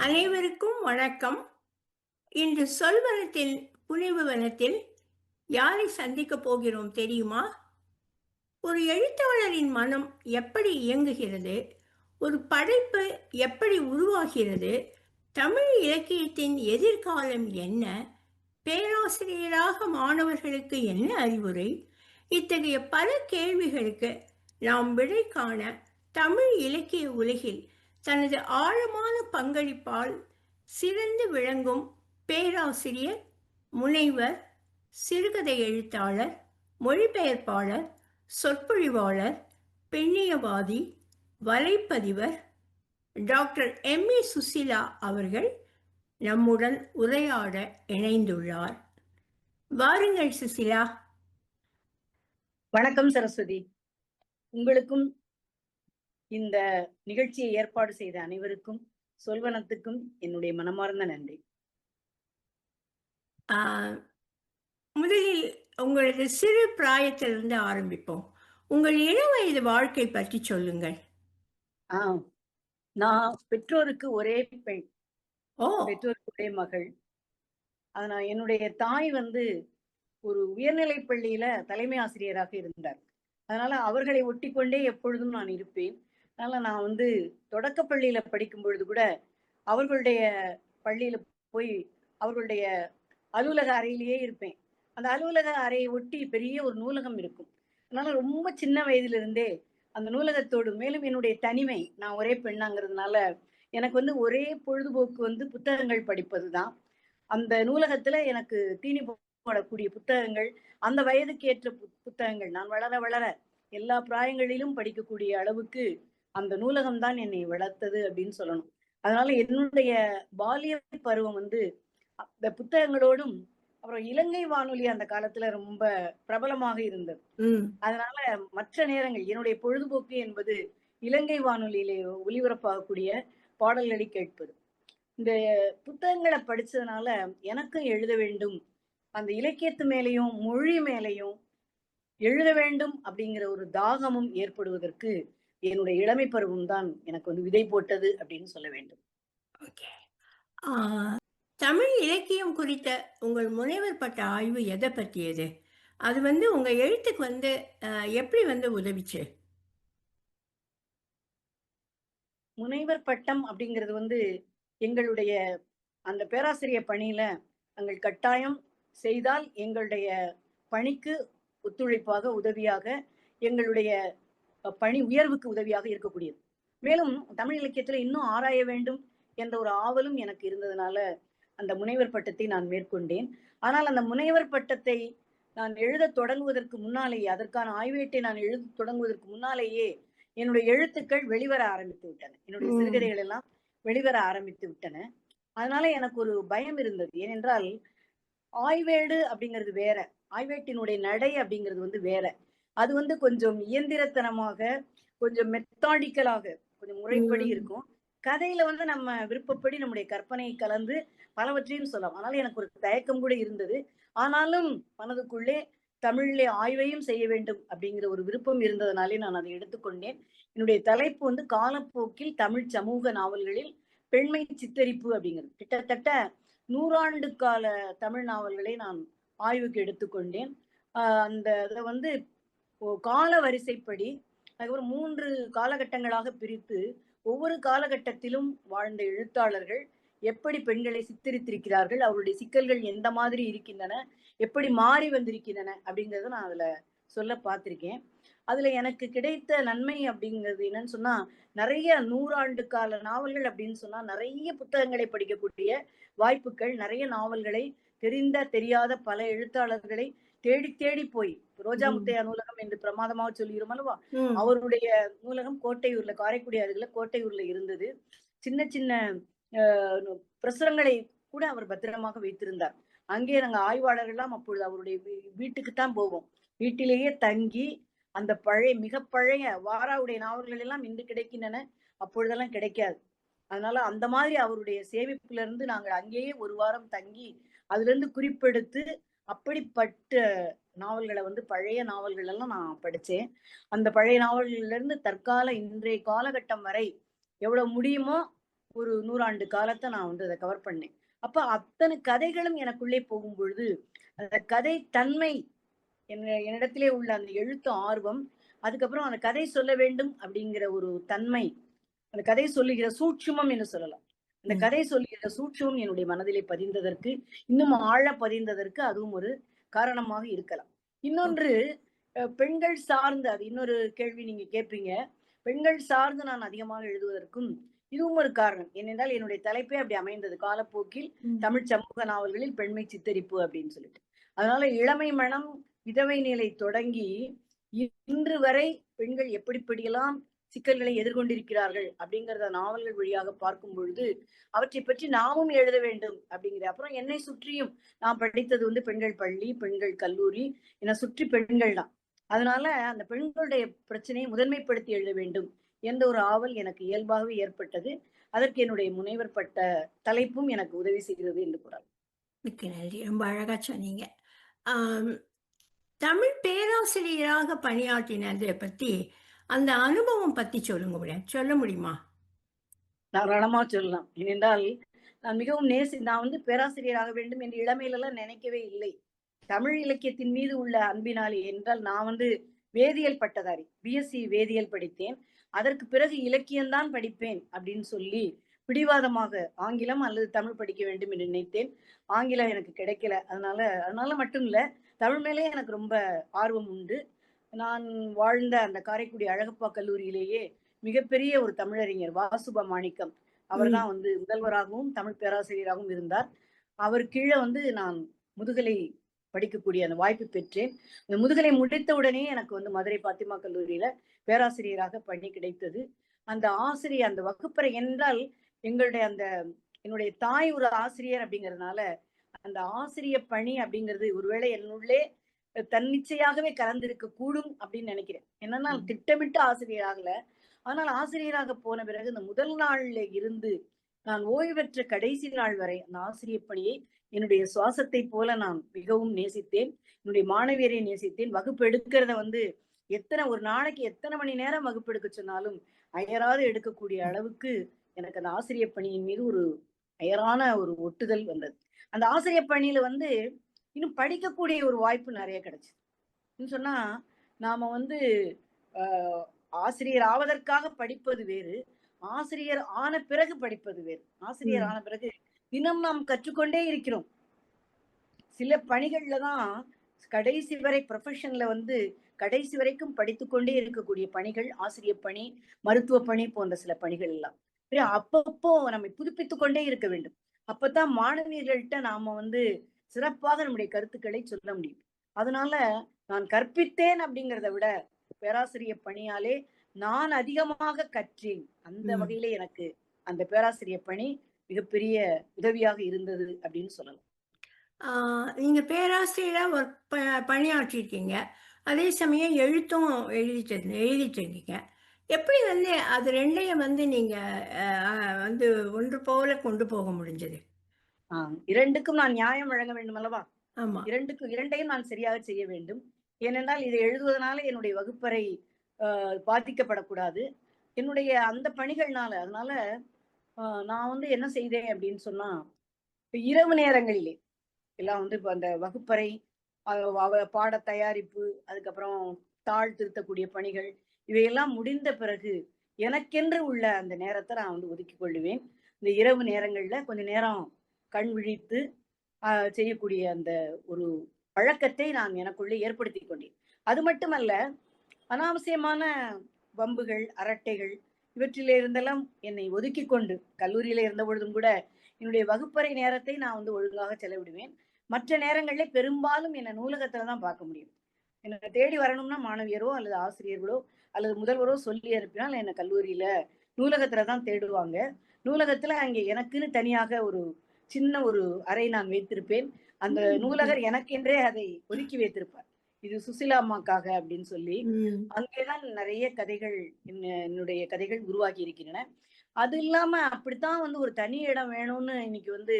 அனைவருக்கும் வணக்கம். இன்று சொல்வனத்தில் புனிவு வனத்தில் யாரை சந்திக்கப் போகிறோம் தெரியுமா? ஒரு எழுத்தாளரின் மனம் எப்படி இயங்குகிறது? ஒரு படைப்பு எப்படி உருவாகிறது? தமிழ் இலக்கியத்தின் எதிர்காலம் என்ன? பேராசிரியராக மாணவர்களுக்கு என்ன அறிவுரை? இத்தகைய பல கேள்விகளுக்கு நாம் விடை காண தமிழ் இலக்கிய உலகில் தனது ஆழமான பங்களிப்பால் சிறந்து விளங்கும் பேராசிரியர் முனைவர் சிறுகதை எழுத்தாளர் மொழிபெயர்ப்பாளர் சொற்பொழிவாளர் பெண்ணியவாதி வலைப்பதிவர் டாக்டர் எம். ஏ. சுசிலா அவர்கள் நம்முடன் உரையாட இணைந்துள்ளார். வாருங்கள் சுசிலா. வணக்கம் சரஸ்வதி. உங்களுக்கும் இந்த நிகழ்ச்சியை ஏற்பாடு செய்த அனைவருக்கும் சொல்வனத்துக்கும் என்னுடைய மனமார்ந்த நன்றி. ஆஹ், முதலில் உங்களது சிறு பிராயத்திலிருந்து ஆரம்பிப்போம். உங்கள் இளம் வயது வாழ்க்கை பற்றி சொல்லுங்கள். ஆஹ் நான் பெற்றோருக்கு ஒரே பெண். ஓ. பெற்றோருக்கு ஒரே மகள். அதனால் என்னுடைய தாய் வந்து ஒரு உயர்நிலைப் பள்ளியில தலைமை ஆசிரியராக இருந்தார். அதனால அவர்களை ஒட்டி கொண்டே எப்பொழுதும் நான் இருப்பேன். அதனால நான் வந்து தொடக்க பள்ளியில படிக்கும் பொழுது கூட அவர்களுடைய பள்ளியில போய் அவர்களுடைய அலுவலக அறையிலேயே இருப்பேன். அந்த அலுவலக அறையை ஒட்டி பெரிய ஒரு நூலகம் இருக்கும். அதனால ரொம்ப சின்ன வயதிலிருந்தே அந்த நூலகத்தோடு மேலும் என்னுடைய தனிமை நான் ஒரே பெண்ணாங்கிறதுனால எனக்கு வந்து ஒரே பொழுதுபோக்கு வந்து புத்தகங்கள் படிப்பது தான் அந்த நூலகத்துல எனக்கு தீனி போடக்கூடிய புத்தகங்கள் அந்த வயதுக்கு ஏற்ற பு- புத்தகங்கள். நான் வளர வளர எல்லா பிராயங்களிலும் படிக்கக்கூடிய அளவுக்கு அந்த நூலகம் தான் என்னை வளர்த்தது அப்படின்னு சொல்லணும். அதனால என்னுடைய பாலிய பருவம் வந்து அந்த புத்தகங்களோடும் அப்புறம் இலங்கை வானொலி அந்த காலத்துல ரொம்ப பிரபலமாக இருந்தது. அதனால மற்ற நேரங்கள் என்னுடைய பொழுதுபோக்கு என்பது இலங்கை வானொலியிலே ஒளிபரப்பாகக்கூடிய பாடல்களை கேட்பது. இந்த புத்தகங்களை படிச்சதுனால எனக்கும் எழுத வேண்டும் அந்த இலக்கியத்து மேலேயும் மொழி மேலேயும் எழுத வேண்டும் அப்படிங்கிற ஒரு தாகமும் ஏற்படுவதற்கு என்னுடைய இளமை பருவம் தான் எனக்கு வந்து விதை போட்டது அப்படின்னு சொல்ல வேண்டும். தமிழ் இலக்கியம் குறித்த உங்கள் முனைவர் பட்ட ஆய்வு எதை பற்றியது? அது வந்து உங்க எழுத்துக்கு வந்து எப்படி வந்து உதவிச்சு? முனைவர் பட்டம் அப்படிங்கிறது வந்து எங்களுடைய அந்த பேராசிரியர் பணியில நாங்கள் கட்டாயம் செய்தால் எங்களுடைய பணிக்கு ஒத்துழைப்பாக உதவியாக எங்களுடைய பணி உயர்வுக்கு உதவியாக இருக்கக்கூடியது. மேலும் தமிழ் இலக்கியத்துல இன்னும் ஆராய வேண்டும் என்ற ஒரு ஆவலும் எனக்கு இருந்ததுனால அந்த முனைவர் பட்டத்தை நான் மேற்கொண்டேன். ஆனால் அந்த முனைவர் பட்டத்தை நான் எழுத தொடங்குவதற்கு முன்னாலேயே அதற்கான ஆய்வேட்டை நான் எழுத தொடங்குவதற்கு முன்னாலேயே என்னுடைய எழுத்துக்கள் வெளிவர ஆரம்பித்து விட்டன. என்னுடைய. சிறுகதைகள் எல்லாம் வெளிவர ஆரம்பித்து விட்டன. அதனால எனக்கு ஒரு பயம் இருந்தது. ஏனென்றால் ஆய்வேடு அப்படிங்கிறது வேற. ஆய்வேட்டினுடைய நடை அப்படிங்கிறது வந்து வேற. அது வந்து கொஞ்சம் இயந்திரத்தனமாக கொஞ்சம் மெத்தாடிக்கலாக கொஞ்சம் முறைப்படி. இருக்கும். கதையில வந்து நம்ம விருப்பப்படி நம்முடைய கற்பனையை கலந்து பலவற்றையும் சொல்லலாம். அதனால எனக்கு ஒரு தயக்கம் கூட இருந்தது. ஆனாலும் மனதுக்குள்ளே தமிழிலே ஆய்வையும் செய்ய வேண்டும் அப்படிங்கிற ஒரு விருப்பம் இருந்ததுனாலே நான் அதை எடுத்துக்கொண்டேன். என்னுடைய தலைப்பு வந்து காலப்போக்கில் தமிழ் சமூக நாவல்களில் பெண்மை சித்தரிப்பு அப்படிங்கிறது. கிட்டத்தட்ட நூறாண்டு கால தமிழ் நாவல்களை நான் ஆய்வுக்கு எடுத்துக்கொண்டேன். அந்த இதை வந்து கால வரிசைப்படி அதுக்கப்புறம் மூன்று காலகட்டங்களாக பிரித்து ஒவ்வொரு காலகட்டத்திலும் வாழ்ந்த எழுத்தாளர்கள் எப்படி பெண்களை சித்தரித்திருக்கிறார்கள் அவருடைய சிக்கல்கள் எந்த மாதிரி இருக்கின்றன எப்படி மாறி வந்திருக்கின்றன அப்படிங்கிறத நான் அதுல சொல்ல பார்த்திருக்கேன். அதுல எனக்கு கிடைத்த நன்மை அப்படிங்கிறது என்னன்னு சொன்னா நிறைய நூறாண்டு கால நாவல்கள் அப்படின்னு சொன்னா நிறைய புத்தகங்களை படிக்கக்கூடிய வாய்ப்புகள் நிறைய நாவல்களை தெரிந்த தெரியாத பல எழுத்தாளர்களை தேடி தேடி போய் ரோஜா. முத்தையா நூலகம் என்று பிரமாதமாக சொல்லுகிறோம் அல்லவா. அவருடைய நூலகம் கோட்டையூர்ல காரைக்குடி அருகில கோட்டையூர்ல இருந்தது. சின்ன சின்ன பிரசுரங்களை கூட அவர் பத்திரமாக வைத்திருந்தார். அங்கே நாங்க ஆய்வாளர்கள்லாம் அப்பொழுது அவருடைய வீட்டுக்கு தான் போவோம். வீட்டிலேயே தங்கி அந்த பழைய மிக பழைய வாராவுடைய நாவல்கள் எல்லாம் இன்று கிடைக்கின்றன. அப்பொழுதெல்லாம் கிடைக்காது. அதனால அந்த மாதிரி அவருடைய சேமிப்புல இருந்து நாங்கள் அங்கேயே ஒரு வாரம் தங்கி அதுல இருந்து குறிப்பெடுத்து அப்படிப்பட்ட நாவல்களை வந்து பழைய நாவல்கள் எல்லாம் நான் படித்தேன் அந்த பழைய நாவல்கள்ல இருந்து தற்கால இன்றைய காலகட்டம் வரை எவ்வளவு முடியுமோ ஒரு நூறாண்டு காலத்தை நான் வந்து அதை கவர் பண்ணேன். அப்ப அத்தனை கதைகளும் எனக்குள்ளே போகும் பொழுது அந்த கதை தன்மை என்ன- என்னிடத்திலே உள்ள அந்த எழுத்து ஆர்வம் அதுக்கப்புறம் அந்த கதை சொல்ல வேண்டும் அப்படிங்கிற ஒரு தன்மை அந்த கதை சொல்லுகிற சூட்சுமம் என்று சொல்லலாம். அந்த ம். கதை சொல்லுகிற சூட்சுமம் என்னுடைய மனதிலே பதிந்ததற்கு இன்னும் ஆழ பதிந்ததற்கு அதுவும் ஒரு காரணமாக இருக்கலாம். இன்னொன்று பெண்கள் சார்ந்து அது இன்னொரு கேள்வி நீங்க கேட்பீங்க பெண்கள் சார்ந்து நான் அதிகமாக எழுதுவதற்கும் இதுவும் ஒரு காரணம். ஏனென்றால் என்னுடைய தலைப்பே அப்படி அமைந்தது. காலப்போக்கில். தமிழ் சமூக நாவல்களில் பெண்மை சித்தரிப்பு அப்படின்னு சொல்லிட்டு. அதனால இளமை மனம் விதவை நிலை தொடங்கி இன்று வரை பெண்கள் எப்படிப்படியெல்லாம் சிக்கல்களை எதிர்கொண்டிருக்கிறார்கள் அப்படிங்கறத நாவல்கள் வழியாக பார்க்கும் பொழுது அவற்றை பற்றி நாமும் எழுத வேண்டும் அப்படிங்கிற அப்புறம் என்னை சுற்றியும் நான் படித்தது வந்து பெண்கள் பள்ளி பெண்கள் கல்லூரி என்னை சுற்றி பெண்கள் தான். அதனால அந்த பெண்களுடைய பிரச்சனையை முதன்மைப்படுத்தி எழுத வேண்டும் என்ற ஒரு ஆவல் எனக்கு இயல்பாகவே ஏற்பட்டது. அதற்கு என்னுடைய முனைவர் பட்ட தலைப்பும் எனக்கு உதவி செய்கிறது என்று கூறலாம். மிக்க நன்றி. ரொம்ப அழகா சொன்னீங்க. தமிழ் பேராசிரியராக பணியாற்றினதை பத்தி அந்த அனுபவம் பத்தி சொல்லுங்க முடியும் சொல்ல முடியுமா? தாராளமா சொல்லலாம். ஏனென்றால் நான் மிகவும் நேசி நான் வந்து பேராசிரியராக வேண்டும் என்று இளமையிலெல்லாம் நினைக்கவே இல்லை. தமிழ் இலக்கியத்தின் மீது உள்ள அன்பினாலே என்றால் நான் வந்து வேதியியல் பட்டதாரி பிஎஸ்சி வேதியியல் படித்தேன். அதற்கு பிறகு இலக்கியம்தான் படிப்பேன் அப்படின்னு சொல்லி பிடிவாதமாக ஆங்கிலம் அல்லது தமிழ் படிக்க வேண்டும் என்று நினைத்தேன். ஆங்கிலம் எனக்கு கிடைக்கல. அதனால அதனால மட்டும் இல்லை தமிழ் மேலே எனக்கு ரொம்ப ஆர்வம் உண்டு. நான் வாழ்ந்த அந்த காரைக்குடி அழகப்பா கல்லூரியிலேயே மிகப்பெரிய ஒரு தமிழறிஞர் வாசுப மாணிக்கம். அவர்தான் வந்து முதல்வராகவும் தமிழ் பேராசிரியராகவும் இருந்தார். அவர் கீழே வந்து நான் முதுகலை படிக்கக்கூடிய அந்த வாய்ப்பு பெற்றேன். அந்த முதுகலை முடித்த உடனே எனக்கு வந்து மதுரை பாத்திமா கல்லூரியில பேராசிரியராக பணி கிடைத்தது. அந்த ஆசிரியர் அந்த வகுப்பறை என்றால் எங்களுடைய அந்த என்னுடைய தாய் ஒரு ஆசிரியர் அப்படிங்கறதுனால அந்த ஆசிரிய பணி அப்படிங்கிறது ஒருவேளை என்னுள்ளே தன்னிச்சையாகவே கலந்திருக்க கூடும் அப்படின்னு நினைக்கிறேன். என்னன்னா. திட்டமிட்டு ஆசிரியராகல. ஆனால் ஆசிரியராக போன பிறகு இந்த முதல் நாள்ல இருந்து நான் ஓய்வு பெற்ற கடைசி நாள் வரை அந்த ஆசிரியர் பணியை என்னுடைய சுவாசத்தை போல நான் மிகவும் நேசித்தேன். என்னுடைய மாணவியரை நேசித்தேன். வகுப்பு எடுக்கிறத வந்து எத்தனை ஒரு நாளைக்கு எத்தனை மணி நேரம் வகுப்பு எடுக்க சொன்னாலும் அயராது எடுக்கக்கூடிய அளவுக்கு எனக்கு அந்த ஆசிரியர் பணியின் மீது ஒரு அயரான ஒரு ஒட்டுதல் வந்தது. அந்த ஆசிரியர் பணியில வந்து இன்னும் படிக்கக்கூடிய ஒரு வாய்ப்பு நிறைய கிடைச்சு சொன்னா நாம வந்து ஆஹ், ஆசிரியர் ஆவதற்காக படிப்பது வேறு ஆசிரியர் ஆன பிறகு படிப்பது வேறு. ஆசிரியர். ஆன பிறகு தினம் நாம் கற்றுக்கொண்டே இருக்கிறோம். சில பணிகள்ல தான் கடைசி வரை ப்ரொஃபஷன்ல வந்து கடைசி வரைக்கும் படித்துக்கொண்டே இருக்கக்கூடிய பணிகள் ஆசிரியர் பணி மருத்துவ பணி போன்ற சில பணிகள் எல்லாம். அப்பப்போ நம்மை புதுப்பித்துக் கொண்டே இருக்க வேண்டும். அப்பதான் மாணவியர்கள்ட்ட நாம வந்து சிறப்பாக நம்முடைய கருத்துக்களை சொல்ல முடியும். அதனால நான் கற்பித்தேன் அப்படிங்கிறத விட பேராசிரியர் பணியாலே நான் அதிகமாக கற்றேன். அந்த. வகையில எனக்கு அந்த பேராசிரியர் பணி மிகப்பெரிய உதவியாக இருந்தது அப்படின்னு சொல்லலாம். நீங்க பேராசிரியரா ஒர்க் ப பணியாற்றிருக்கீங்க. அதே சமயம் எழுத்தும் எழுதிட்டு எழுதிட்டு இருக்கீங்க எப்படி வந்து அது ரெண்டையும் வந்து நீங்க வந்து ஒன்று போல கொண்டு போக முடிஞ்சது? இரண்டுக்கும் நான் நியாயம் வழங்க வேண்டும் அல்லவா இரண்டுக்கும் இரண்டையும் நான் சரியாக செய்ய வேண்டும். ஏனென்றால் இதை எழுதுவதனால என்னுடைய வகுப்பறை பாதிக்கப்படக்கூடாது. என்னுடைய அந்த பணிகள்னால அதனால நான் வந்து என்ன செய்தேன் அப்படின்னு சொன்னா இரவு நேரங்களிலே எல்லாம் வந்து இப்ப அந்த வகுப்பறை பாட தயாரிப்பு அதுக்கப்புறம் தாழ் திருத்தக்கூடிய பணிகள் இவையெல்லாம் முடிந்த பிறகு எனக்கென்று உள்ள அந்த நேரத்தை நான் வந்து ஒதுக்கிக் கொள்ளுவேன். இந்த இரவு நேரங்கள்ல கொஞ்ச நேரம் கண் விழித்து செய்யக்கூடிய அந்த ஒரு பழக்கத்தை நான் எனக்குள்ளே ஏற்படுத்தி கொண்டேன். அது மட்டுமல்ல அனாவசியமான வம்புகள் அரட்டைகள் இவற்றிலே இருந்தெல்லாம் என்னை ஒதுக்கி கொண்டு கல்லூரியில இருந்த பொழுதும் கூட என்னுடைய வகுப்பறை நேரத்தை நான் வந்து ஒழுங்காக செலவிடுவேன். மற்ற நேரங்களில் பெரும்பாலும் என்னை நூலகத்துல தான் பார்க்க முடியும். என்னை தேடி வரணும்னா மாணவியரோ அல்லது ஆசிரியர்களோ அல்லது முதல்வரோ சொல்லி அனுப்பினால் என்னை கல்லூரியில நூலகத்துல தான் தேடுவாங்க. நூலகத்துல அங்கே எனக்குன்னு தனியாக ஒரு சின்ன ஒரு அறை நான் வைத்திருப்பேன் அந்த. நூலகர் எனக்கென்றே அதை ஒதுக்கி வைத்திருப்பார் இது சுசிலா அம்மாக்காக அப்படின்னு சொல்லி. அங்கேதான் நிறைய கதைகள் என்ன- என்னுடைய கதைகள் உருவாகி இருக்கின்றன அது இல்லாம அப்படித்தான் வந்து ஒரு தனி இடம் வேணும்னு இன்னைக்கு வந்து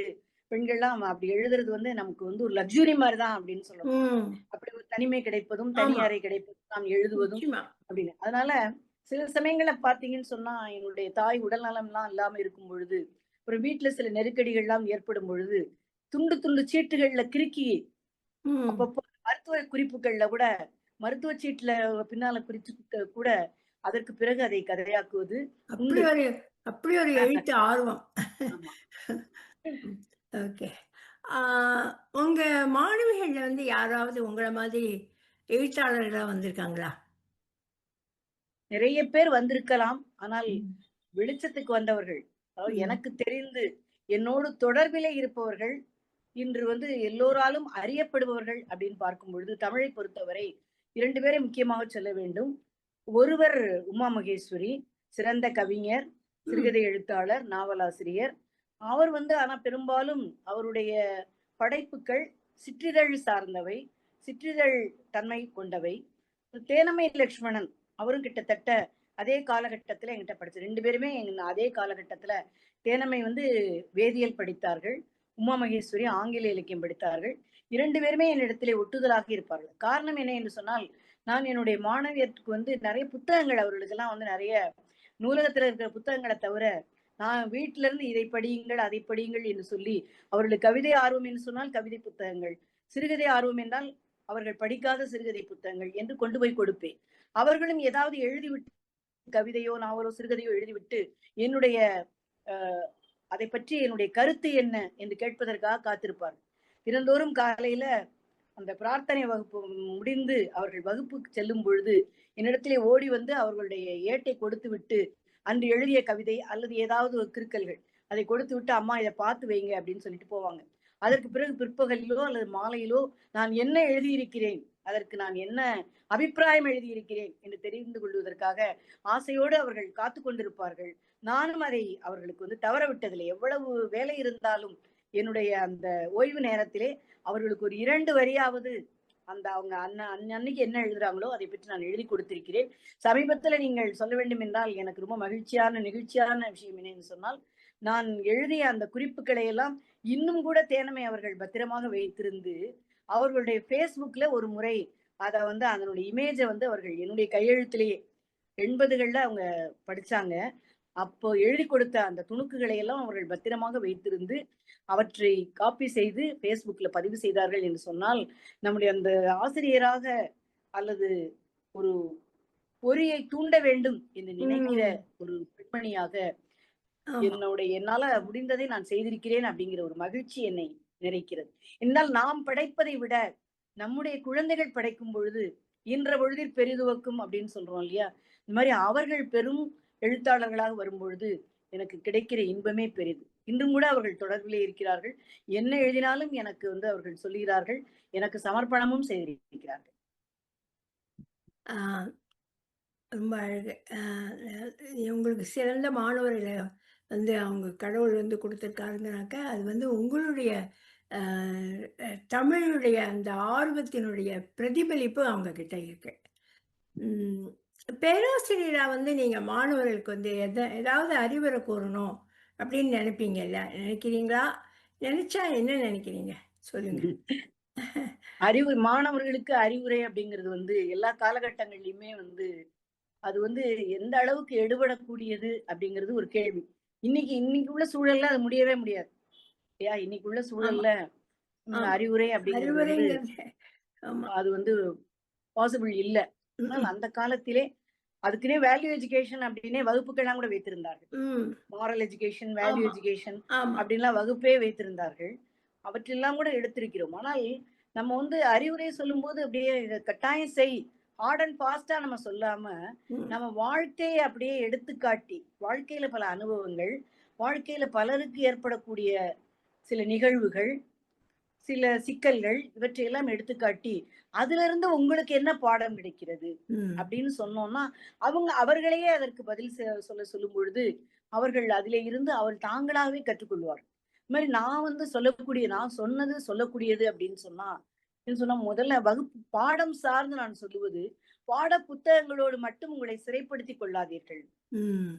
பெண்கள்லாம் அப்படி எழுதுறது வந்து நமக்கு வந்து ஒரு லக்ஸுரி மாதிரி தான் அப்படின்னு சொல்லணும். அப்படி ஒரு தனி தனிமை கிடைப்பதும் தனி. அறை கிடைப்பதும் நாம் எழுதுவதும் அப்படின்னு அதனால சில சமயங்கள்ல பாத்தீங்கன்னு சொன்னா என்னுடைய தாய் உடல் நலம்லாம் இல்லாம இருக்கும் பொழுது ஒரு வீட்டுல சில நெருக்கடிகள்லாம் ஏற்படும் பொழுது துண்டு துண்டு சீட்டுகள்ல கிறுக்கி. அப்பப்போ மருத்துவ குறிப்புகள்ல கூட மருத்துவ சீட்டுல பின்னால குறிச்சு கூட அதற்கு பிறகு அதை கதையாக்குவது அப்படி ஒரு அப்படி ஒரு எழுத்து ஆர்வம். ஓகே. உங்க மாணவிகள்ல வந்து யாராவது உங்களை மாதிரி எழுத்தாளர்களா வந்திருக்காங்களா? நிறைய பேர் வந்திருக்கலாம். ஆனால் வெளிச்சத்துக்கு வந்தவர்கள். அதாவது. எனக்கு தெரிந்து என்னோடு தொடர்பிலே இருப்பவர்கள் இன்று வந்து எல்லோராலும் அறியப்படுபவர்கள் அப்படின்னு பார்க்கும் பொழுது தமிழை பொறுத்தவரை இரண்டு பேரை முக்கியமாக சொல்ல வேண்டும். ஒருவர் உமா மகேஸ்வரி சிறந்த கவிஞர் சிறுகதை எழுத்தாளர் நாவலாசிரியர். அவர் வந்து ஆனா பெரும்பாலும் அவருடைய படைப்புகள் சிற்றிதழ் சார்ந்தவை சிற்றிதழ் தன்மை கொண்டவை. தேனமை லக்ஷ்மணன் அவரும் கிட்டத்தட்ட அதே காலகட்டத்தில் எங்கிட்ட படிச்சு ரெண்டு பேருமே எங்க அதே காலகட்டத்தில் தேனமை வந்து வேதியியல் படித்தார்கள். உமா மகேஸ்வரி ஆங்கில இலக்கியம் படித்தார்கள். இரண்டு பேருமே என்னிடத்திலே ஒட்டுதலாக இருப்பார்கள். காரணம் என்ன என்று சொன்னால் நான் என்னுடைய மாணவியத்துக்கு வந்து நிறைய புத்தகங்கள் அவர்களுக்கெல்லாம் வந்து நிறைய நூலகத்தில் இருக்கிற புத்தகங்களை தவிர நான் வீட்டில இருந்து இதை படியுங்கள் அதை படியுங்கள் என்று சொல்லி அவர்களுக்கு கவிதை ஆர்வம் என்று சொன்னால் கவிதை புத்தகங்கள். சிறுகதை ஆர்வம் என்றால் அவர்கள் படிக்காத சிறுகதை புத்தகங்கள் என்று கொண்டு போய் கொடுப்பேன். அவர்களும் ஏதாவது எழுதிவிட்டு கவிதையோ நாவலோ சிறுகதையோ எழுதிவிட்டு என்னுடைய அதை பற்றி என்னுடைய கருத்து என்ன என்று கேட்பதற்காக காத்திருப்பார். தினந்தோறும் காலையில அந்த பிரார்த்தனை வகுப்பு முடிந்து அவர்கள் வகுப்புக்கு செல்லும் பொழுது என்னிடத்திலே ஓடி வந்து அவர்களுடைய ஏட்டை கொடுத்து விட்டு அன்று எழுதிய கவிதை அல்லது ஏதாவது ஒரு கிருக்கல்கள் அதை கொடுத்து விட்டு அம்மா இதை பார்த்து வைங்க அப்படின்னு சொல்லிட்டு போவாங்க. அதற்கு பிறகு பிற்பகலிலோ அல்லது மாலையிலோ நான் என்ன எழுதியிருக்கிறேன்? அதற்கு நான் என்ன அபிப்பிராயம் எழுதியிருக்கிறேன்? என்று தெரிந்து கொள்வதற்காக ஆசையோடு அவர்கள் காத்து கொண்டிருப்பார்கள். நானும் அதை அவர்களுக்கு வந்து தவற விட்டதில்லை எவ்வளவு வேலை இருந்தாலும் என்னுடைய அந்த ஓய்வு நேரத்திலே அவர்களுக்கு ஒரு இரண்டு வரியாவது அந்த அவங்க அண்ணன் அன்னைக்கு என்ன எழுதுறாங்களோ அதை பற்றி நான் எழுதி கொடுத்திருக்கிறேன். சமீபத்துல நீங்கள் சொல்ல வேண்டும் என்றால் எனக்கு ரொம்ப மகிழ்ச்சியான நிகழ்ச்சியான விஷயம் என்னன்னு சொன்னால் நான் எழுதிய அந்த குறிப்புகளை எல்லாம் இன்னும் கூட தேனமை அவர்கள் பத்திரமாக வைத்திருந்து அவர்களுடைய ஃபேஸ்புக்ல ஒரு முறை அதை வந்து அதனுடைய இமேஜை வந்து அவர்கள் என்னுடைய கையெழுத்திலேயே எண்பதுகள்ல அவங்க படிச்சாங்க அப்போ எழுதி கொடுத்த அந்த துணுக்குகளை எல்லாம் அவர்கள் பத்திரமாக வைத்திருந்து அவற்றை காப்பி செய்து ஃபேஸ்புக்ல பதிவு செய்தார்கள் என்று சொன்னால் நம்முடைய அந்த ஆசிரியராக அல்லது ஒரு பொறியை தூண்ட வேண்டும் என்று நினைக்கிற ஒரு பெண்மணியாக. என்னுடைய என்னால முடிந்ததை நான் செய்திருக்கிறேன் அப்படிங்கிற ஒரு மகிழ்ச்சி என்னை நிறைக்கிறது. என்னால் நாம் படைப்பதை விட நம்முடைய குழந்தைகள் படைக்கும் பொழுது இன்ற பொழுதில் பெரிதுவக்கும் அப்படின்னு சொல்றோம் இல்லையா? இந்த மாதிரி அவர்கள் பெரும் எழுத்தாளர்களாக வரும் பொழுது எனக்கு கிடைக்கிற இன்பமே பெரிது. இன்றும் கூட அவர்கள் தொடர்பிலே இருக்கிறார்கள். என்ன எழுதினாலும் எனக்கு வந்து அவர்கள் சொல்லுகிறார்கள். எனக்கு சமர்ப்பணமும் செய்திருக்கிறார்கள். ரொம்ப அழகு. உங்களுக்கு சிறந்த மாணவர்களை. வந்து அவங்க கடவுள் வந்து கொடுத்துருக்காருங்கனாக்க அது வந்து உங்களுடைய தமிழுடைய அந்த ஆர்வத்தினுடைய பிரதிபலிப்பு அவங்க கிட்ட இருக்கு. பேராசிரியராக பேராசிரியரா வந்து நீங்கள் மாணவர்களுக்கு வந்து எதை ஏதாவது அறிவுரை கூறணும் அப்படின்னு நினைப்பீங்கல்ல? நினைக்கிறீங்களா? நினைச்சா என்ன நினைக்கிறீங்க? சொல்லுங்க. அறிவு மாணவர்களுக்கு அறிவுரை அப்படிங்கிறது வந்து எல்லா காலகட்டங்கள்லயுமே வந்து அது வந்து எந்த அளவுக்கு எடுபடக்கூடியது அப்படிங்கிறது ஒரு கேள்வி. இன்னைக்கு இன்னைக்கு உள்ள சூழல்ல அது முடியவே முடியாது. இல்லையா? இன்னைக்கு உள்ள சூழல்ல. அறிவுரை அப்படிங்கிறது அது வந்து பாசிபிள் இல்ல. அந்த காலத்திலே அதுக்குன்னே வேல்யூ எஜுகேஷன் அப்படின்னே வகுப்புகள்லாம் கூட வைத்திருந்தார்கள். Moral education value. எஜுகேஷன் அப்படின்லாம் வகுப்பே வைத்திருந்தார்கள். அவற்றெல்லாம் கூட எடுத்திருக்கிறோம். ஆனால் நம்ம வந்து அறிவுரை சொல்லும்போது அப்படியே கட்டாயம் செய். ஹார்ட் அண்ட் ஃபாஸ்டா நம்ம சொல்லாம. நம்ம வாழ்க்கையை அப்படியே எடுத்துக்காட்டி வாழ்க்கையில பல அனுபவங்கள் வாழ்க்கையில பலருக்கு ஏற்படக்கூடிய சில நிகழ்வுகள் சில சிக்கல்கள் இவற்றையெல்லாம் எடுத்துக்காட்டி அதுல இருந்து உங்களுக்கு என்ன பாடம் கிடைக்கிறது. அப்படின்னு சொன்னோம்னா அவங்க அவர்களையே அதற்கு பதில் சொல்ல சொல்லும் பொழுது அவர்கள் அதிலே இருந்து அவர் தாங்களாகவே கற்றுக்கொள்வார் இந்த மாதிரி நான் வந்து சொல்லக்கூடிய நான் சொன்னது சொல்லக்கூடியது அப்படின்னு சொன்னா சொன்னா முதல்ல வகுப்பு பாடம் சார்ந்து நான் சொல்லுவது பாட புத்தகங்களோடு மட்டும் உங்களை சிறைப்படுத்திக் கொள்ளாதீர்கள்.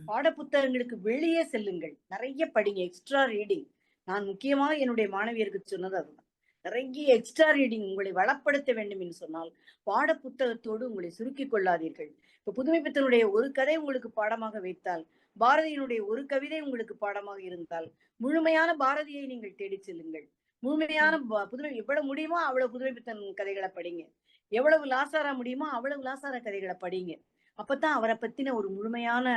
பாட புத்தகங்களுக்கு வெளியே செல்லுங்கள். நிறைய படிங்க எக்ஸ்ட்ரா ரீடிங் நான் முக்கியமாக என்னுடைய மாணவியருக்கு சொன்னது அதுதான். நிறைய எக்ஸ்ட்ரா ரீடிங் உங்களை வளப்படுத்த வேண்டும் என்று சொன்னால் பாட புத்தகத்தோடு உங்களை சுருக்கிக் கொள்ளாதீர்கள். இப்ப புதுமை பித்தனுடைய ஒரு கதை உங்களுக்கு பாடமாக வைத்தால் பாரதியினுடைய ஒரு கவிதை உங்களுக்கு பாடமாக இருந்தால் முழுமையான பாரதியை நீங்கள் தேடிச் செல்லுங்கள். முழுமையான புதுமை எவ்வளவு முடியுமோ அவ்வளவு புதுமை பித்தன் கதைகளை படிங்க. எவ்வளவு லாசாரா முடியுமோ அவ்வளவு லாசாரா கதைகளை படிங்க. அப்பதான் அவரை பத்தின ஒரு முழுமையான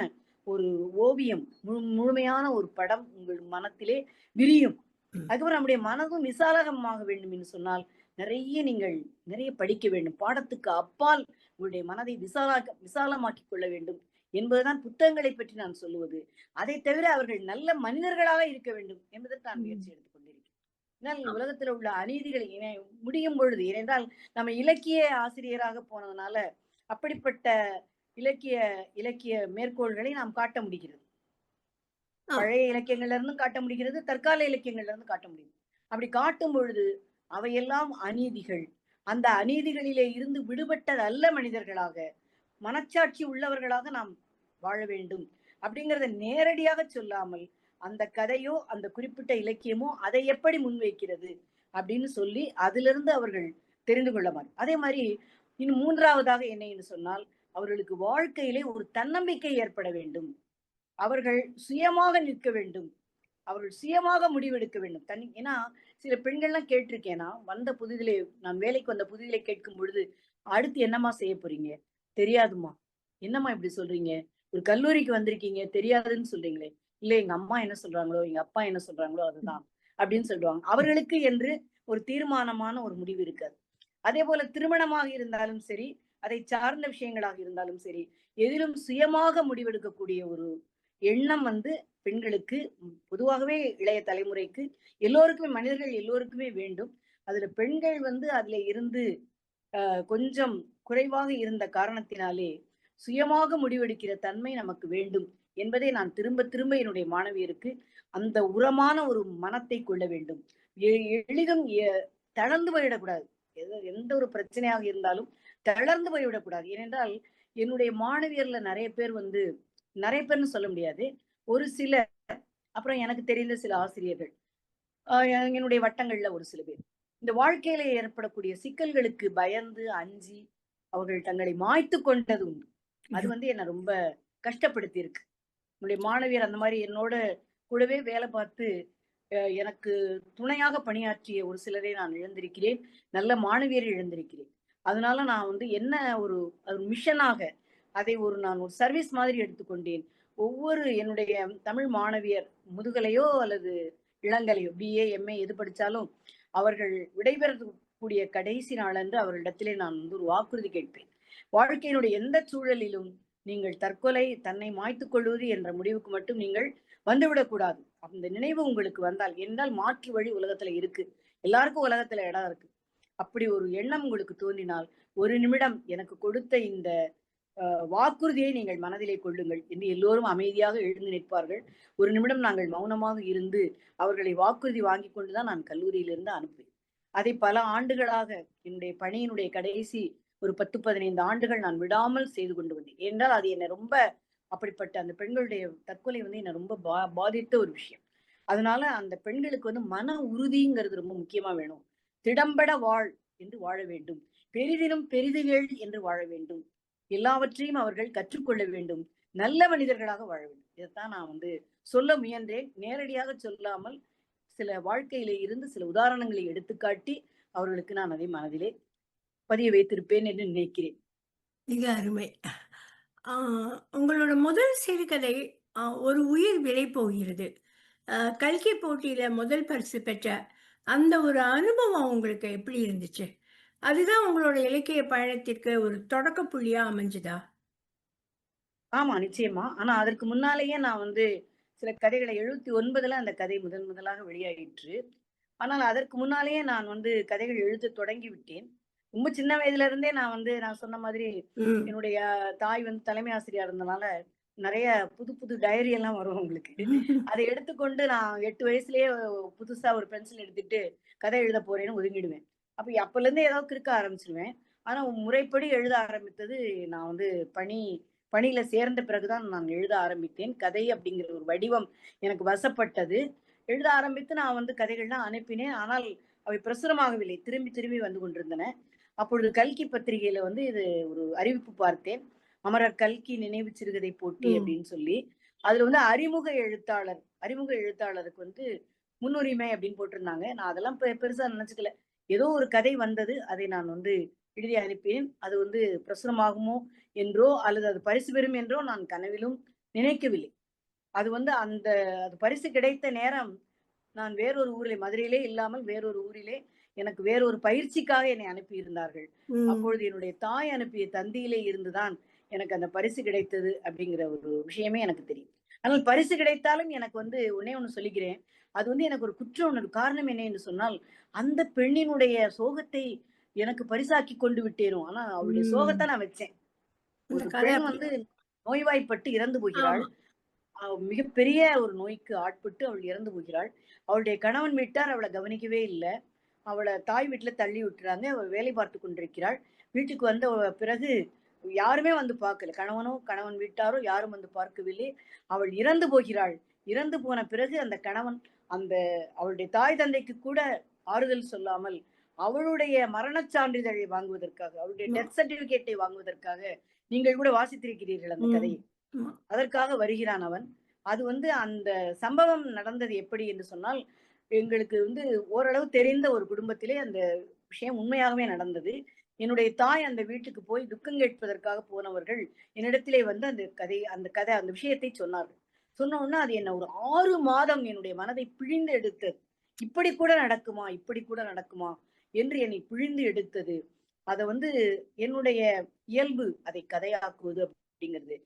ஒரு ஓவியம் முழு முழுமையான ஒரு படம் உங்கள் மனத்திலே விரியும். அதுக்கப்புறம் நம்முடைய மனதும் விசாலகமாக வேண்டும் என்று சொன்னால் நிறைய நீங்கள் நிறைய படிக்க வேண்டும். பாடத்துக்கு அப்பால் உங்களுடைய மனதை விசாலாக்க விசாலமாக்கிக் கொள்ள வேண்டும் என்பதுதான் புத்தகங்களை பற்றி நான் சொல்லுவது. அதை தவிர அவர்கள் நல்ல மனிதர்களாக இருக்க வேண்டும் என்பதற்கு நான். முயற்சி எடுத்துக் ஏன்னால் உலகத்துல உள்ள அநீதிகளை இணை- முடியும் பொழுது ஏனென்றால் நம்ம இலக்கிய ஆசிரியராக போனதுனால அப்படிப்பட்ட இலக்கிய இலக்கிய மேற்கோள்களை நாம் காட்ட முடிகிறது. பழைய இலக்கியங்கள்ல இருந்தும் காட்ட முடிகிறது தற்கால இலக்கியங்கள்ல இருந்து காட்ட முடியும் அப்படி காட்டும் பொழுது அவையெல்லாம் அநீதிகள். அந்த அநீதிகளிலே இருந்து விடுபட்டது அல்ல மனிதர்களாக. மனச்சாட்சி உள்ளவர்களாக நாம் வாழ வேண்டும். அப்படிங்கறத நேரடியாக சொல்லாமல் அந்த கதையோ அந்த குறிப்பிட்ட இலக்கியமோ அதை எப்படி முன்வைக்கிறது அப்படின்னு சொல்லி அதிலிருந்து அவர்கள் தெரிந்து கொள்ளமாறு அதே மாதிரி இன்னும் மூன்றாவதாக என்ன என்று சொன்னால் அவர்களுக்கு வாழ்க்கையிலே ஒரு தன்னம்பிக்கை ஏற்பட வேண்டும். அவர்கள் சுயமாக நிற்க வேண்டும். அவர்கள் சுயமாக முடிவெடுக்க வேண்டும். தனி ஏன்னா சில பெண்கள்லாம் கேட்டிருக்கேன்னா வந்த புதிதிலே நான் வேலைக்கு வந்த புதிதிலே கேட்கும் பொழுது அடுத்து என்னம்மா செய்ய போறீங்க? தெரியாதுமா என்னம்மா இப்படி சொல்றீங்க? ஒரு கல்லூரிக்கு வந்திருக்கீங்க தெரியாதுன்னு சொல்றீங்களே. இல்ல எங்க அம்மா என்ன சொல்றாங்களோ எங்க அப்பா என்ன சொல்றாங்களோ அதுதான் அப்படின்னு சொல்லுவாங்க அவர்களுக்கு என்று ஒரு தீர்மானமான ஒரு முடிவு இருக்காது. அதே போல திருமணமாக இருந்தாலும் சரி அதை சார்ந்த விஷயங்களாக இருந்தாலும் சரி எதிலும் சுயமாக முடிவெடுக்கக்கூடிய ஒரு எண்ணம் வந்து பெண்களுக்கு பொதுவாகவே இளைய தலைமுறைக்கு எல்லோருக்குமே மனிதர்கள் எல்லோருக்குமே வேண்டும். அதுல பெண்கள் வந்து அதுல இருந்து கொஞ்சம் குறைவாக இருந்த காரணத்தினாலே சுயமாக முடிவெடுக்கிற தன்மை நமக்கு வேண்டும். என்பதை நான் திரும்ப திரும்ப என்னுடைய மாணவியருக்கு அந்த உரமான ஒரு மனத்தை கொள்ள வேண்டும். எளிதும் தளர்ந்து போயிடக்கூடாது. எது எந்த ஒரு பிரச்சனையாக இருந்தாலும் தளர்ந்து போய்விடக்கூடாது. ஏனென்றால் என்னுடைய மாணவியர்ல நிறைய பேர் வந்து நிறைய பேர்னு சொல்ல முடியாது. ஒரு சில அப்புறம் எனக்கு தெரிந்த சில ஆசிரியர்கள். ஆஹ் என்னுடைய வட்டங்கள்ல ஒரு சில பேர். இந்த வாழ்க்கையில ஏற்படக்கூடிய சிக்கல்களுக்கு பயந்து அஞ்சி அவர்கள் தங்களை மாய்த்து கொண்டது உண்டு அது வந்து என்ன ரொம்ப கஷ்டப்படுத்தி இருக்கு என்னுடைய மாணவியர் அந்த மாதிரி என்னோட கூடவே வேலை பார்த்து எனக்கு துணையாக பணியாற்றிய ஒரு சிலரை நான் இழந்திருக்கிறேன். நல்ல மாணவியரை இழந்திருக்கிறேன். அதனால நான் வந்து என்ன ஒரு அது மிஷனாக அதை ஒரு நான் ஒரு சர்வீஸ் மாதிரி எடுத்துக்கொண்டேன். ஒவ்வொரு என்னுடைய தமிழ் மாணவியர் முதுகலையோ அல்லது இளங்கலையோ பிஏ எம்ஏ எது படித்தாலும் அவர்கள் விடைபெறக்கூடிய கடைசி நாளன்று அவர்களிடத்திலே நான் வந்து ஒரு வாக்குறுதி கேட்பேன். வாழ்க்கையினுடைய எந்த சூழலிலும் நீங்கள் தற்கொலை தன்னை மாய்த்துக் கொள்வது என்ற முடிவுக்கு மட்டும் நீங்கள் வந்துவிடக்கூடாது அந்த நினைவு உங்களுக்கு வந்தால் என்றால் மாற்று வழி உலகத்துல இருக்கு. எல்லாருக்கும் உலகத்துல இடம் இருக்கு. அப்படி ஒரு எண்ணம் உங்களுக்கு தோன்றினால் ஒரு நிமிடம் எனக்கு கொடுத்த இந்த வாக்குறுதியை நீங்கள் மனதிலே கொள்ளுங்கள் என்று எல்லோரும் அமைதியாக எழுந்து நிற்பார்கள். ஒரு நிமிடம் நாங்கள் மௌனமாக இருந்து அவர்களை வாக்குறுதி வாங்கி கொண்டுதான் நான் கல்லூரியிலிருந்து அனுப்புவேன். அதை பல ஆண்டுகளாக என்னுடைய பணியினுடைய கடைசி ஒரு பத்து பதினைந்து ஆண்டுகள் நான் விடாமல் செய்து கொண்டு வந்தேன். ஏனென்றால் அது என்னை ரொம்ப அப்படிப்பட்ட அந்த பெண்களுடைய தற்கொலை வந்து என்னை ரொம்ப பா பாதித்த ஒரு விஷயம். அதனால அந்த பெண்களுக்கு வந்து மன உறுதிங்கிறது ரொம்ப முக்கியமா வேணும். திடம்பட வாழ் என்று வாழ வேண்டும். பெரிதினும் பெரிதுகள் என்று வாழ வேண்டும். எல்லாவற்றையும் அவர்கள் கற்றுக்கொள்ள வேண்டும். நல்ல மனிதர்களாக வாழ வேண்டும். இதைத்தான் நான் வந்து சொல்ல முயன்றேன். நேரடியாக சொல்லாமல் சில வாழ்க்கையிலே இருந்து சில உதாரணங்களை எடுத்துக்காட்டி அவர்களுக்கு நான் அதை மனதிலே பதிய வைத்திருப்பேன் என்று நினைக்கிறேன். மிக அருமை. உங்களோட முதல் சிறுகதை ஒரு உயிர் விலை போகிறது. கல்கி போட்டியில முதல் பரிசு பெற்ற அந்த ஒரு அனுபவம் உங்களுக்கு எப்படி இருந்துச்சு? அதுதான் உங்களோட இலக்கிய பயணத்திற்கு ஒரு தொடக்க புள்ளியா அமைஞ்சுதா? ஆமா நிச்சயமா. ஆனா அதற்கு முன்னாலேயே நான் வந்து சில கதைகளை எழுபத்தி ஒன்பதுல அந்த கதை முதன் முதலாக வெளியாயிற்று. ஆனால் அதற்கு முன்னாலேயே நான் வந்து கதைகள் எழுத தொடங்கி விட்டேன். ரொம்ப சின்ன வயதுல இருந்தே நான் வந்து நான் சொன்ன மாதிரி. என்னுடைய தாய் வந்து தலைமை ஆசிரியா இருந்தனால நிறைய புது புது டைரி எல்லாம் வரும் உங்களுக்கு அதை எடுத்துக்கொண்டு நான் எட்டு வயசுலயே புதுசா ஒரு பென்சில் எடுத்துட்டு கதை எழுத போறேன்னு ஒதுங்கிடுவேன். அப்ப அப்பல இருந்தே ஏதாவது கிறுக்க ஆரம்பிச்சிருவேன். ஆனா முறைப்படி எழுத ஆரம்பித்தது நான் வந்து பணி பணியில சேர்ந்த பிறகுதான் நான் எழுத ஆரம்பித்தேன். கதை அப்படிங்கிற ஒரு வடிவம் எனக்கு வசப்பட்டது. எழுத ஆரம்பித்து நான் வந்து கதைகள்லாம் அனுப்பினேன். ஆனால் அவை பிரசுரமாகவில்லை. திரும்பி திரும்பி வந்து கொண்டிருந்தன. அப்பொழுது கல்கி பத்திரிகையில வந்து இது ஒரு அறிவிப்பு பார்த்தேன். அமரர் கல்கி நினைவு சிறுகதை போட்டி. அப்படின்னு சொல்லி. அதுல வந்து அறிமுக எழுத்தாளர் அறிமுக எழுத்தாளருக்கு வந்து முன்னுரிமை அப்படின்னு போட்டிருந்தாங்க. நான் அதெல்லாம் பெருசா நினைச்சுக்கல. ஏதோ ஒரு கதை வந்தது. அதை நான் வந்து எழுதி அனுப்பினேன். அது வந்து பிரசுரமாகுமோ என்றோ அல்லது அது பரிசு பெறும் என்றோ நான் கனவிலும் நினைக்கவில்லை. அது வந்து அந்த அது பரிசு கிடைத்த நேரம் நான் வேறொரு ஊரிலே மதுரையிலே இல்லாமல் வேறொரு ஊரிலே எனக்கு வேறொரு பயிற்சிக்காக என்னை அனுப்பி இருந்தார்கள். அப்பொழுது என்னுடைய தாய் அனுப்பிய தந்தியிலே இருந்துதான் எனக்கு அந்த பரிசு கிடைத்தது அப்படிங்கிற ஒரு விஷயமே எனக்கு தெரியும். ஆனால் பரிசு கிடைத்தாலும் எனக்கு வந்து ஒன்னே ஒண்ணு சொல்லிக்கிறேன். அது வந்து எனக்கு ஒரு குற்ற உணர்வு. காரணம் என்ன என்று சொன்னால் அந்த பெண்ணினுடைய சோகத்தை எனக்கு பரிசாக்கி கொண்டு விட்டேனோ. ஆனா அவளுடைய. சோகத்தை நான் வச்சேன். ஒரு பெண் வந்து நோய்வாய்ப்பட்டு இறந்து போகிறாள். மிகப்பெரிய ஒரு நோய்க்கு ஆட்பட்டு அவள் இறந்து போகிறாள். அவளுடைய கணவன் வீட்டார் அவளை கவனிக்கவே இல்லை. அவளை தாய் வீட்டுல தள்ளி விட்டுறாங்க. அவள் வேலை பார்த்து கொண்டிருக்கிறாள். வீட்டுக்கு வந்த பிறகு யாருமே வந்து பார்க்கல. கணவனோ கணவன் வீட்டாரோ யாரும் வந்து பார்க்கவில்லை. அவள் இறந்து போகிறாள். இறந்து போன பிறகு அந்த கணவன் அந்த அவளுடைய தாய் தந்தைக்கு கூட ஆறுதல் சொல்லாமல் அவளுடைய மரணச் சான்றிதழை வாங்குவதற்காக அவளுடைய. டெத் சர்டிபிகேட்டை வாங்குவதற்காக நீங்கள் கூட வாசித்திருக்கிறீர்கள் அந்த. கதையை. அதற்காக வருகிறான் அவன். அது வந்து அந்த சம்பவம் நடந்தது எப்படி என்று சொன்னால் எங்களுக்கு வந்து ஓரளவு தெரிந்த ஒரு குடும்பத்திலே அந்த விஷயம் உண்மையாகவே நடந்தது. என்னுடைய தாய் அந்த வீட்டுக்கு போய் துக்கம் கேட்பதற்காக போனவர்கள் என்னிடத்திலே வந்து அந்த கதை அந்த கதை அந்த விஷயத்தை சொன்னார்கள். சொன்னோன்னா அது என்ன ஒரு ஆறு மாதம் என்னுடைய மனதை பிழிந்து எடுத்தது. இப்படி கூட நடக்குமா இப்படி கூட நடக்குமா என்று என்னை பிழிந்து எடுத்தது. அதை வந்து என்னுடைய இயல்பு அதை கதையாக்குவது அப்படிங்கிறது.